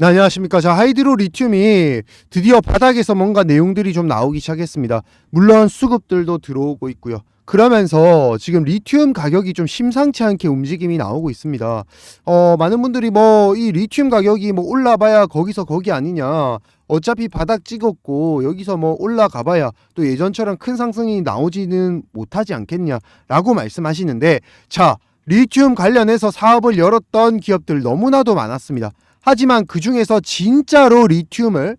네, 안녕하십니까. 자, 하이드로 리튬이 드디어 바닥에서 뭔가 내용들이 좀 나오기 시작했습니다. 물론 수급들도 들어오고 있고요. 그러면서 지금 리튬 가격이 좀 심상치 않게 움직임이 나오고 있습니다. 어, 많은 분들이 뭐 이 리튬 가격이 뭐 올라봐야 거기서 거기 아니냐. 어차피 바닥 찍었고 여기서 뭐 올라가봐야 또 예전처럼 큰 상승이 나오지는 못하지 않겠냐라고 말씀하시는데 자, 리튬 관련해서 사업을 열었던 기업들 너무나도 많았습니다. 하지만 그 중에서 진짜로 리튬을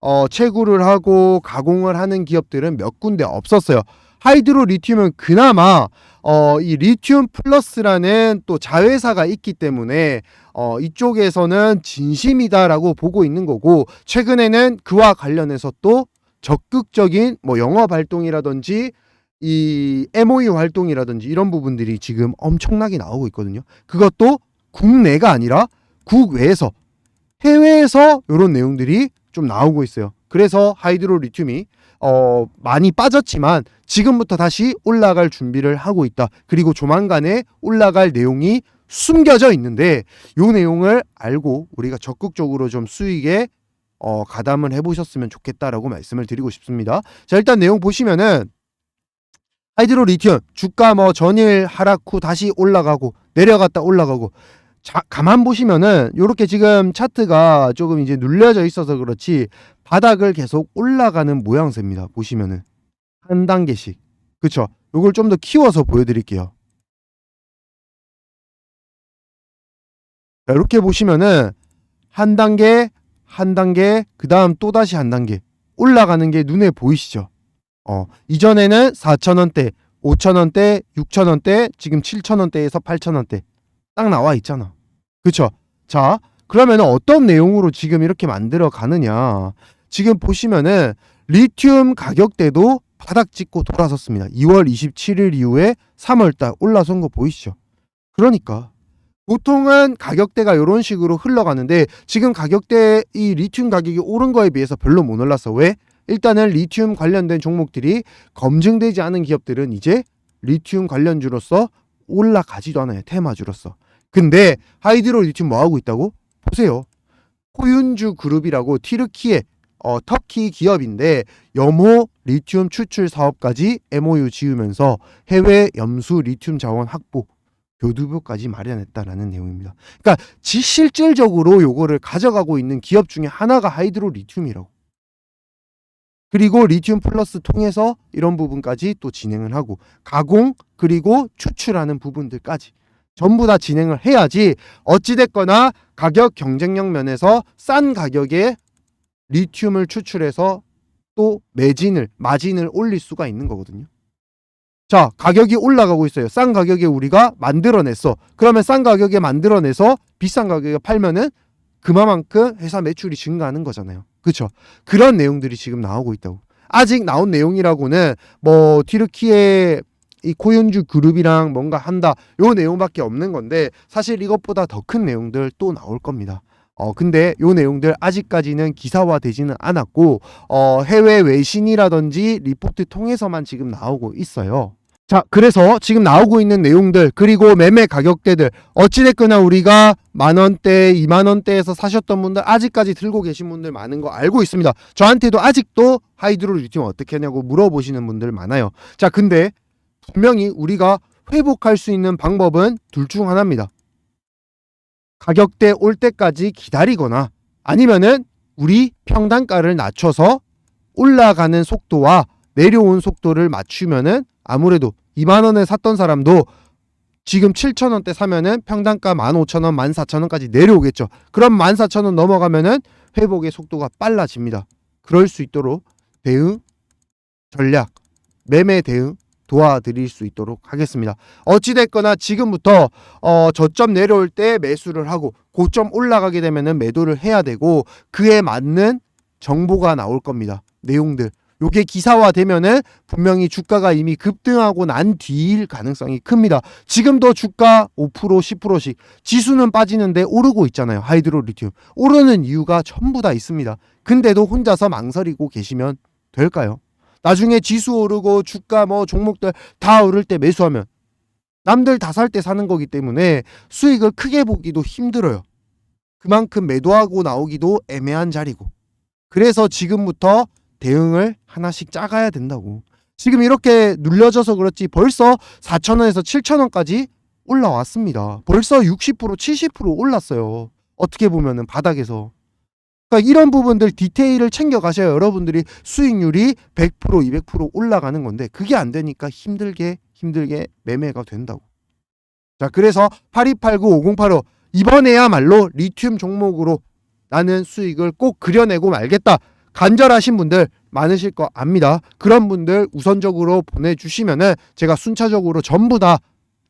어, 채굴을 하고 가공을 하는 기업들은 몇 군데 없었어요. 하이드로 리튬은 그나마 어, 이 리튬 플러스라는 또 자회사가 있기 때문에 어, 이쪽에서는 진심이다라고 보고 있는 거고 최근에는 그와 관련해서 또 적극적인 뭐 영업 활동이라든지 이 MOU 활동이라든지 이런 부분들이 지금 엄청나게 나오고 있거든요. 그것도 국내가 아니라 국외에서 해외에서 이런 내용들이 좀 나오고 있어요. 그래서 하이드로 리튬이 어, 많이 빠졌지만 지금부터 다시 올라갈 준비를 하고 있다. 그리고 조만간에 올라갈 내용이 숨겨져 있는데 요 내용을 알고 우리가 적극적으로 좀 수익에 어, 가담을 해보셨으면 좋겠다라고 말씀을 드리고 싶습니다. 자 일단 내용 보시면은 하이드로 리튬 주가 뭐 전일 하락 후 다시 올라가고 내려갔다 올라가고 자, 가만 보시면은 요렇게 지금 차트가 조금 이제 눌려져 있어서 그렇지 바닥을 계속 올라가는 모양새입니다. 보시면은 한 단계씩 그쵸? 요걸 좀 더 키워서 보여드릴게요. 자, 이렇게 보시면은 한 단계 한 단계 그 다음 또 다시 한 단계 올라가는 게 눈에 보이시죠? 어 이전에는 4천원대 5천원대 6천원대 지금 7천원대에서 8천원대 딱 나와 있잖아. 그쵸? 자, 그러면 어떤 내용으로 지금 이렇게 만들어 가느냐. 지금 보시면은 리튬 가격대도 바닥 찍고 돌아섰습니다. 2월 27일 이후에 3월달 올라선 거 보이시죠? 그러니까 보통은 가격대가 이런 식으로 흘러가는데 지금 가격대 이 리튬 가격이 오른 거에 비해서 별로 못 올랐어. 왜? 일단은 리튬 관련된 종목들이 검증되지 않은 기업들은 이제 리튬 관련주로서 올라가지도 않아요. 테마주로서. 근데 하이드로 리튬 뭐 하고 있다고? 보세요. 코윤주 그룹이라고 티르키의 어, 터키 기업인데 염호 리튬 추출 사업까지 MOU 지으면서 해외 염수 리튬 자원 확보 교두보까지 마련했다라는 내용입니다. 그러니까 지 실질적으로 요거를 가져가고 있는 기업 중에 하나가 하이드로 리튬이라고. 그리고 리튬 플러스 통해서 이런 부분까지 또 진행을 하고 가공 그리고 추출하는 부분들까지 전부 다 진행을 해야지 어찌됐거나 가격 경쟁력 면에서 싼 가격에 리튬을 추출해서 또 매진을 마진을 올릴 수가 있는 거거든요. 자 가격이 올라가고 있어요. 싼 가격에 우리가 만들어냈어. 그러면 싼 가격에 만들어내서 비싼 가격에 팔면은 그만큼 회사 매출이 증가하는 거잖아요. 그렇죠? 그런 내용들이 지금 나오고 있다고. 아직 나온 내용이라고는 뭐 튀르키의 이 코윤주 그룹이랑 뭔가 한다 요 내용밖에 없는 건데 사실 이것보다 더 큰 내용들 또 나올 겁니다. 어 근데 요 내용들 아직까지는 기사화 되지는 않았고 어 해외 외신이라든지 리포트 통해서만 지금 나오고 있어요. 자, 그래서 지금 나오고 있는 내용들 그리고 매매 가격대들 어찌됐거나 우리가 만 원대, 이만 원대에서 사셨던 분들 아직까지 들고 계신 분들 많은 거 알고 있습니다. 저한테도 아직도 하이드로 리튬 어떻게 하냐고 물어보시는 분들 많아요. 자, 근데 분명히 우리가 회복할 수 있는 방법은 둘 중 하나입니다. 가격대 올 때까지 기다리거나 아니면은 우리 평단가를 낮춰서 올라가는 속도와 내려온 속도를 맞추면은 아무래도 2만 원에 샀던 사람도 지금 7천 원대 사면은 평단가 15,000원, 14,000원까지 내려오겠죠. 그럼 14,000원 넘어가면은 회복의 속도가 빨라집니다. 그럴 수 있도록 대응 전략, 매매 대응 도와드릴 수 있도록 하겠습니다. 어찌됐거나 지금부터 어, 저점 내려올 때 매수를 하고 고점 올라가게 되면은 매도를 해야 되고 그에 맞는 정보가 나올 겁니다. 내용들. 요게 기사화 되면은 분명히 주가가 이미 급등하고 난 뒤일 가능성이 큽니다. 지금도 주가 5% 10%씩 지수는 빠지는데 오르고 있잖아요. 하이드로 리튬. 오르는 이유가 전부 다 있습니다. 근데도 혼자서 망설이고 계시면 될까요? 나중에 지수 오르고 주가 뭐 종목들 다 오를 때 매수하면 남들 다 살 때 사는 거기 때문에 수익을 크게 보기도 힘들어요. 그만큼 매도하고 나오기도 애매한 자리고. 그래서 지금부터 대응을 하나씩 짜가야 된다고. 지금 이렇게 눌려져서 그렇지 벌써 4,000원에서 7,000원까지 올라왔습니다. 벌써 60% 70% 올랐어요. 어떻게 보면은 바닥에서. 그러니까 이런 부분들 디테일을 챙겨 가셔야 여러분들이 수익률이 100% 200% 올라가는 건데 그게 안 되니까 힘들게 힘들게 매매가 된다고. 자, 그래서 8289 5085 이번에야말로 리튬 종목으로 나는 수익을 꼭 그려내고 말겠다. 간절하신 분들 많으실 거 압니다. 그런 분들 우선적으로 보내주시면은 제가 순차적으로 전부 다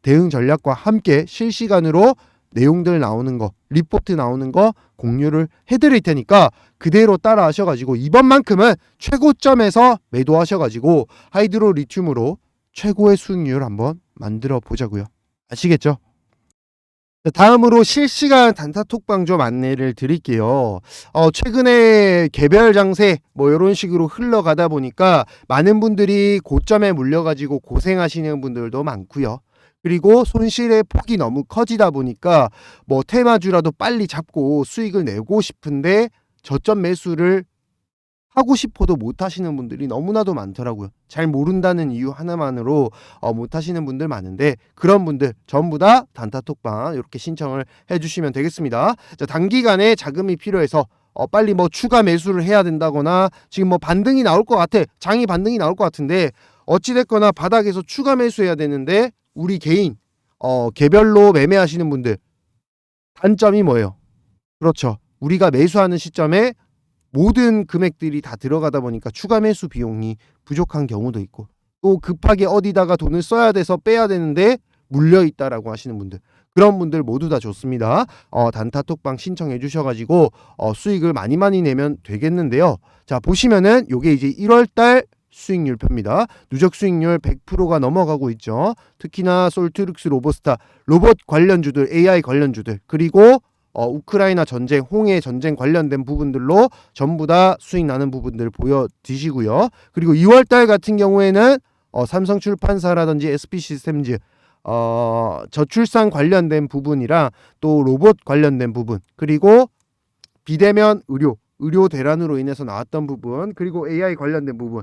대응 전략과 함께 실시간으로 내용들 나오는 거, 리포트 나오는 거 공유를 해드릴 테니까 그대로 따라 하셔가지고 이번만큼은 최고점에서 매도하셔가지고 하이드로 리튬으로 최고의 수익률 한번 만들어 보자고요. 아시겠죠? 자, 다음으로 실시간 단타톡방 좀 안내를 드릴게요. 어, 최근에 개별 장세 뭐 이런 식으로 흘러가다 보니까 많은 분들이 고점에 물려가지고 고생하시는 분들도 많고요. 그리고 손실의 폭이 너무 커지다 보니까 뭐 테마주라도 빨리 잡고 수익을 내고 싶은데 저점 매수를 하고 싶어도 못 하시는 분들이 너무나도 많더라고요. 잘 모른다는 이유 하나만으로 어, 못 하시는 분들 많은데 그런 분들 전부 다 단타톡방 이렇게 신청을 해주시면 되겠습니다. 자, 단기간에 자금이 필요해서 어, 빨리 뭐 추가 매수를 해야 된다거나 지금 뭐 반등이 나올 것 같아. 장이 반등이 나올 것 같은데 어찌됐거나 바닥에서 추가 매수해야 되는데 우리 개인 어, 개별로 매매하시는 분들 단점이 뭐예요? 그렇죠. 우리가 매수하는 시점에 모든 금액들이 다 들어가다 보니까 추가 매수 비용이 부족한 경우도 있고 또 급하게 어디다가 돈을 써야 돼서 빼야 되는데 물려 있다라고 하시는 분들 그런 분들 모두 다 좋습니다. 어, 단타톡방 신청해 주셔가지고 어, 수익을 많이 많이 내면 되겠는데요. 자 보시면은 요게 이제 1월달 수익률표입니다. 누적 수익률 100%가 넘어가고 있죠. 특히나 솔트룩스 로보스타 로봇 관련주들 AI 관련주들 그리고 어, 우크라이나 전쟁, 홍해 전쟁 관련된 부분들로 전부 다 수익 나는 부분들 보여드시고요. 그리고 2월 달 같은 경우에는 어, 삼성 출판사라든지 SP 시스템즈 어, 저출산 관련된 부분이랑 또 로봇 관련된 부분 그리고 비대면 의료 의료 대란으로 인해서 나왔던 부분 그리고 AI 관련된 부분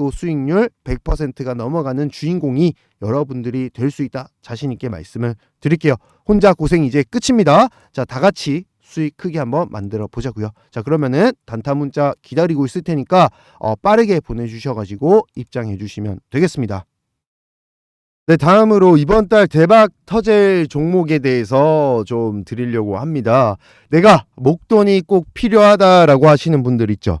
또 수익률 100%가 넘어가는 주인공이 여러분들이 될 수 있다 자신 있게 말씀을 드릴게요. 혼자 고생 이제 끝입니다. 자, 다 같이 수익 크게 한번 만들어 보자고요. 자, 그러면은 단타 문자 기다리고 있을 테니까 어, 빠르게 보내 주셔 가지고 입장해 주시면 되겠습니다. 네, 다음으로 이번 달 대박 터질 종목에 대해서 좀 드리려고 합니다. 내가 목돈이 꼭 필요하다라고 하시는 분들 있죠.